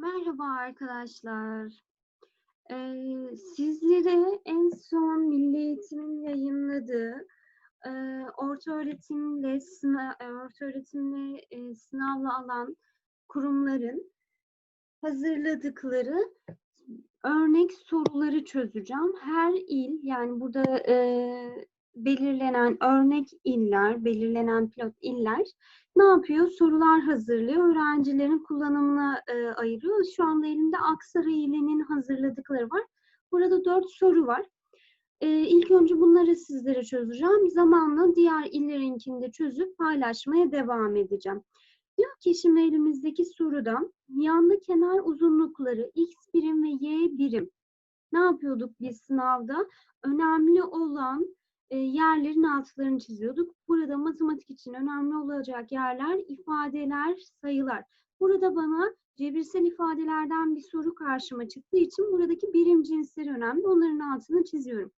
Merhaba arkadaşlar. Ee, sizlere en son Milli Eğitim'in yayınladığı e, orta öğretimle sınav, orta öğretimle e, sınavla alan kurumların hazırladıkları örnek soruları çözeceğim. Her il yani burada e, belirlenen örnek iller, belirlenen pilot iller ne yapıyor? Sorular hazırlıyor. Öğrencilerin kullanımına e, ayırıyor. Şu anda elimde Aksaray ilinin hazırladıkları var. Burada dört soru var. E, ilk önce bunları sizlere çözeceğim. Zamanla diğer illerinkini de çözüp paylaşmaya devam edeceğim. Diyor ki şimdi elimizdeki soruda yanlı kenar uzunlukları x birim ve y birim. Ne yapıyorduk biz sınavda? Önemli olan yerlerin altlarını çiziyorduk. Burada matematik için önemli olacak yerler, ifadeler, sayılar. Burada bana cebirsel ifadelerden bir soru karşıma çıktığı için buradaki birim cinsleri önemli. Onların altını çiziyorum.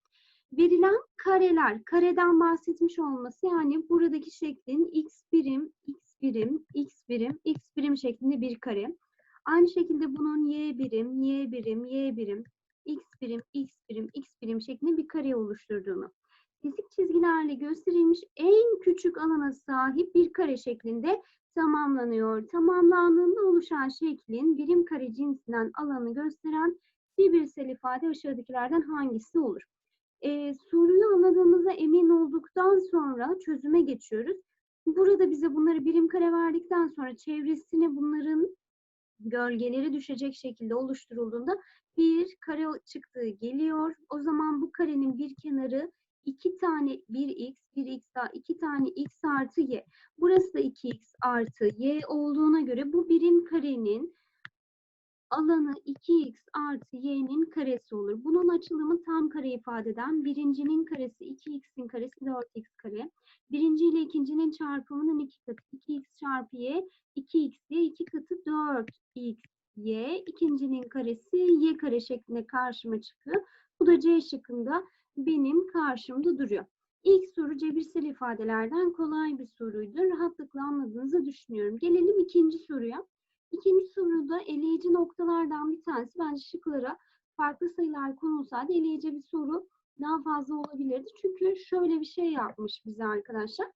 Verilen kareler, kareden bahsetmiş olması yani buradaki şeklin x birim, x birim, x birim, x birim şeklinde bir kare. Aynı şekilde bunun y birim, y birim, y birim, x birim, x birim, x birim şeklinde bir kare oluşturduğunu fizik çizgilerle gösterilmiş en küçük alana sahip bir kare şeklinde tamamlanıyor. Tamamlandığında oluşan şeklin birim kare cinsinden alanı gösteren cebirsel ifade aşağıdakilerden hangisi olur? Ee, soruyu anladığımıza emin olduktan sonra çözüme geçiyoruz. Burada bize bunları birim kare verdikten sonra çevresine bunların gölgeleri düşecek şekilde oluşturulduğunda bir kare çıktığı geliyor. O zaman bu karenin bir kenarı 2 tane 1x, 1x daha 2 tane x artı y. Burası da 2x artı y olduğuna göre bu birim karenin alanı 2x artı y'nin karesi olur. Bunun açılımı tam kare ifade eden birincinin karesi 2x'in karesi 4x kare. Birinci ile ikincinin çarpımının iki katı 2x çarpı y 2x y 2 katı 4x y. İkincinin karesi y kare şeklinde karşıma çıkıyor. Bu da C şıkkında benim karşımda duruyor. İlk soru cebirsel ifadelerden kolay bir soruydu. Rahatlıkla anladığınızı düşünüyorum. Gelelim ikinci soruya. İkinci soruda eleyici noktalardan bir tanesi bence şıklara farklı sayılar konulsaydı eleyici bir soru daha fazla olabilirdi. Çünkü şöyle bir şey yapmış bize arkadaşlar.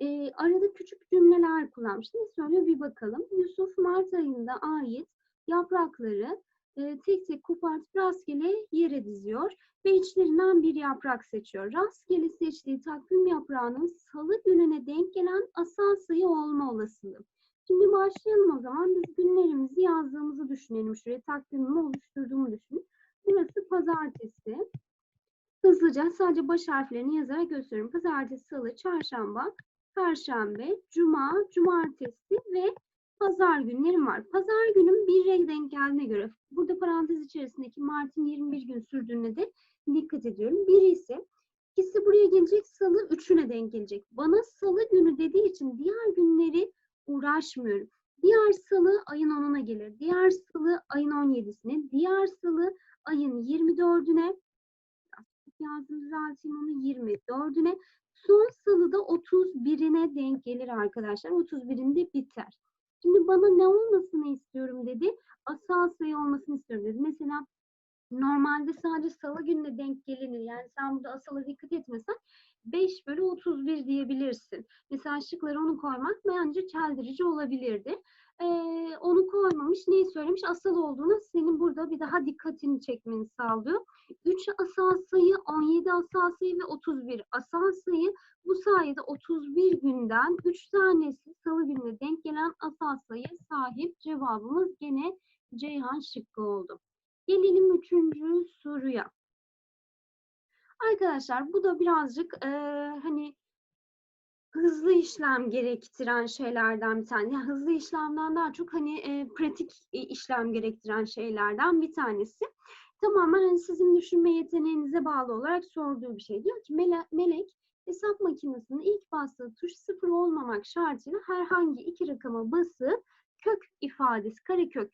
Ee, arada küçük cümleler kullanmış. Ne söylüyor bir bakalım. Yusuf Mart ayında ait yaprakları e, tek tek kopartıp rastgele yere diziyor ve içlerinden bir yaprak seçiyor. Rastgele seçtiği takvim yaprağının salı gününe denk gelen asal sayı olma olasılığı. Şimdi başlayalım o zaman. Biz günlerimizi yazdığımızı düşünelim. Şuraya takvimimi oluşturduğumu düşünün. Burası pazartesi. Hızlıca sadece baş harflerini yazarak gösteriyorum. Pazartesi, salı, çarşamba, perşembe, cuma, cumartesi ve pazar günlerim var. Pazar günüm bir renk denk geldiğine göre burada parantez içerisindeki Mart'ın 21 gün sürdüğüne de dikkat ediyorum. Biri ise ikisi buraya gelecek salı üçüne denk gelecek. Bana salı günü dediği için diğer günleri uğraşmıyorum. Diğer salı ayın 10'una gelir. Diğer salı ayın 17'sine. Diğer salı ayın 24'üne. Yazdım düzelteyim onu 24'üne. Son salı da 31'ine denk gelir arkadaşlar. 31'inde biter. Şimdi bana ne olmasını istiyorum dedi. Asal sayı olmasını istiyorum dedi. Mesela normalde sadece salı gününe denk gelinir. Yani sen burada asala dikkat etmesen 5 bölü 31 diyebilirsin. Mesela şıkları onu koymak bence çeldirici olabilirdi. Ee, onu koymamış. Neyi söylemiş? Asal olduğunu senin burada bir daha dikkatini çekmeni sağlıyor. 3 asal sayı, 17 asal sayı ve 31 asal sayı. Bu sayede 31 günden 3 tanesi salı gününe denk gelen asal sayı sahip. Cevabımız gene Ceyhan şıkkı oldu. Gelelim üçüncü soruya. Arkadaşlar bu da birazcık e, hani hızlı işlem gerektiren şeylerden bir tane. Yani hızlı işlemden daha çok hani e, pratik işlem gerektiren şeylerden bir tanesi. Tamamen hani sizin düşünme yeteneğinize bağlı olarak sorduğu bir şey. Diyor ki Mele, Melek hesap makinesinin ilk bastığı tuş sıfır olmamak şartıyla herhangi iki rakama basıp kök ifadesi, karekök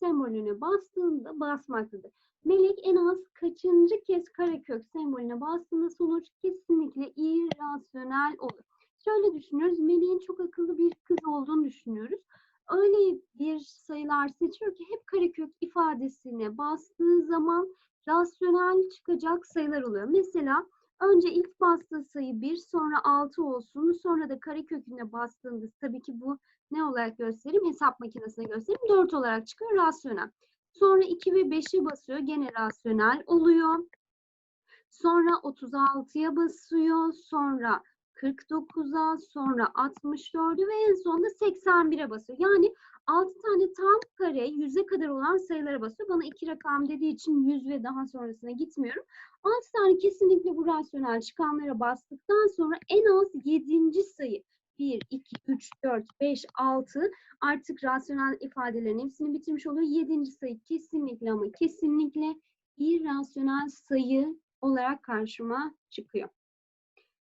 sembolüne bastığında basmaktadır. Melek en az kaçıncı kez karekök sembolüne bastığında sonuç kesinlikle irrasyonel olur. Şöyle düşünüyoruz. Melek'in çok akıllı bir kız olduğunu düşünüyoruz. öyle bir sayılar seçiyor ki hep karekök ifadesine bastığı zaman rasyonel çıkacak sayılar oluyor. Mesela önce ilk bastığı sayı 1, sonra 6 olsun, sonra da kareköküne bastığında tabii ki bu ne olarak göstereyim? Hesap makinesine göstereyim. 4 olarak çıkıyor rasyonel. Sonra 2 ve 5'i basıyor. Gene rasyonel oluyor. Sonra 36'ya basıyor. Sonra 49'a, sonra 64'ü ve en sonunda 81'e basıyor. Yani 6 tane tam kare 100'e kadar olan sayılara basıyor. Bana iki rakam dediği için 100 ve daha sonrasına gitmiyorum. 6 tane kesinlikle bu rasyonel çıkanlara bastıktan sonra en az 7. sayı 1, 2, 3, 4, 5, 6 artık rasyonel ifadelerin hepsini bitirmiş oluyor. 7. sayı kesinlikle ama kesinlikle irrasyonel sayı olarak karşıma çıkıyor.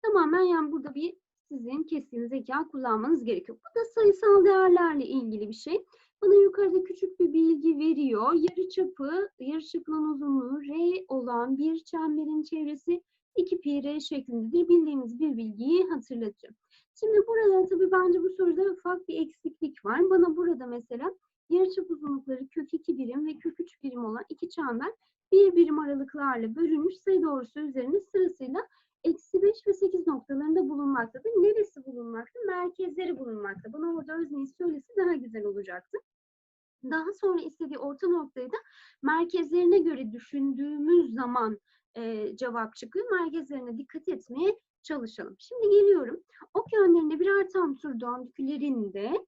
Tamamen yani burada bir sizin keskin zeka kullanmanız gerekiyor. Bu da sayısal değerlerle ilgili bir şey. Bana yukarıda küçük bir bilgi veriyor. Yarıçapı, yarıçapının uzunluğu R olan bir çemberin çevresi 2 pi R şeklindedir. Bildiğimiz bir bilgiyi hatırlatıyor. Şimdi burada tabii bence bu soruda ufak bir eksiklik var. Bana burada mesela yarıçap uzunlukları kök 2 birim ve kök 3 birim olan iki çember bir birim aralıklarla bölünmüş sayı doğrusu üzerinde sırasıyla eksi 5 ve 8 noktalarında bulunmaktadır. Neresi bulunmakta? Merkezleri bulunmakta. Bana orada özneyi söylesi daha güzel olacaktı. Daha sonra istediği orta noktayı da merkezlerine göre düşündüğümüz zaman e, cevap çıkıyor. Merkezlerine dikkat etmeye çalışalım. Şimdi geliyorum. Ok yönlerinde birer tam tur döndüklerinde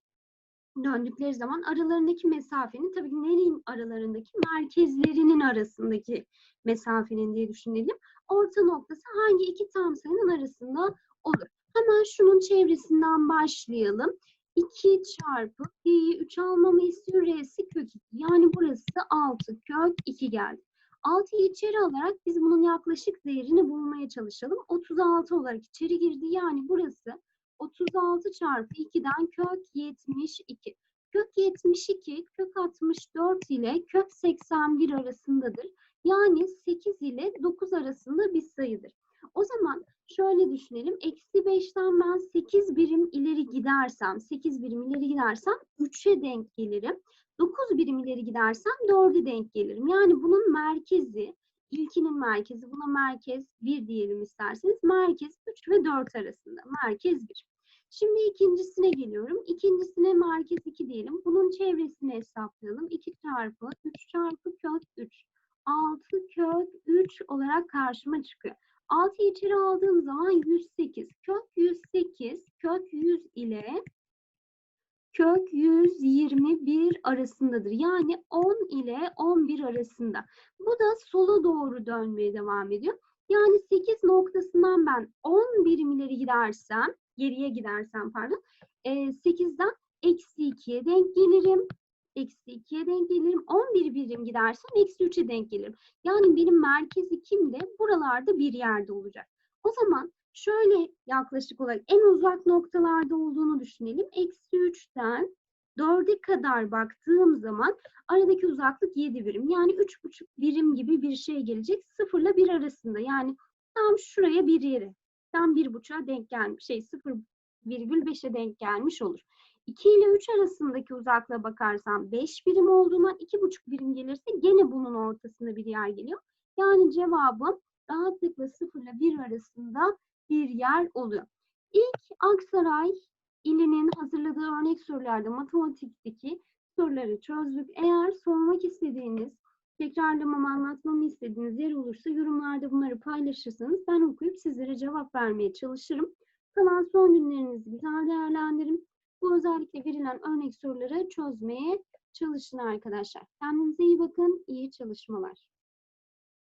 döndükleri zaman aralarındaki mesafenin tabii ki nerenin aralarındaki merkezlerinin arasındaki mesafenin diye düşünelim. Orta noktası hangi iki tam sayının arasında olur? Hemen şunun çevresinden başlayalım. 2 çarpı pi'yi 3 almamı istiyor. R'si kök 2. Yani burası 6 kök 2 geldi. 6'yı içeri alarak biz bunun yaklaşık değerini bulmaya çalışalım. 36 olarak içeri girdi. Yani burası 36 çarpı 2'den kök 72. Kök 72, kök 64 ile kök 81 arasındadır. Yani 8 ile 9 arasında bir sayıdır. O zaman şöyle düşünelim. Eksi 5'ten ben 8 birim ileri gidersem, 8 birim ileri gidersem 3'e denk gelirim. 9 birim ileri gidersem 4'e denk gelirim. Yani bunun merkezi, ilkinin merkezi, buna merkez 1 diyelim isterseniz. Merkez 3 ve 4 arasında. Merkez 1. Şimdi ikincisine geliyorum. İkincisine merkez 2 diyelim. Bunun çevresini hesaplayalım. 2 çarpı 3 çarpı kök 3. 6 kök 3 olarak karşıma çıkıyor. 6'yı içeri aldığım zaman 108. Kök 108, kök 100 ile kök 121 arasındadır. Yani 10 ile 11 arasında. Bu da sola doğru dönmeye devam ediyor. Yani 8 noktasından ben 10 birim ileri gidersem, geriye gidersem pardon, 8'den eksi 2'ye denk gelirim. Eksi 2'ye denk gelirim. 11 birim gidersem eksi 3'e denk gelirim. Yani benim merkez 2'm de buralarda bir yerde olacak. O zaman şöyle yaklaşık olarak en uzak noktalarda olduğunu düşünelim. Eksi 3'ten 4'e kadar baktığım zaman aradaki uzaklık 7 birim. Yani 3,5 birim gibi bir şey gelecek. 0 ile 1 arasında. Yani tam şuraya bir yere. Tam 1,5'a denk gelmiş. Şey 0,5'e denk gelmiş olur. 2 ile 3 arasındaki uzaklığa bakarsam 5 birim olduğundan 2,5 birim gelirse gene bunun ortasında bir yer geliyor. Yani cevabım rahatlıkla 0 ile 1 arasında bir yer oluyor. İlk Aksaray ilinin hazırladığı örnek sorularda matematikteki soruları çözdük. Eğer sormak istediğiniz, tekrarlamamı anlatmamı istediğiniz yer olursa yorumlarda bunları paylaşırsanız ben okuyup sizlere cevap vermeye çalışırım. Kalan son günlerinizi güzel değerlendirin. Bu özellikle verilen örnek soruları çözmeye çalışın arkadaşlar. Kendinize iyi bakın, iyi çalışmalar.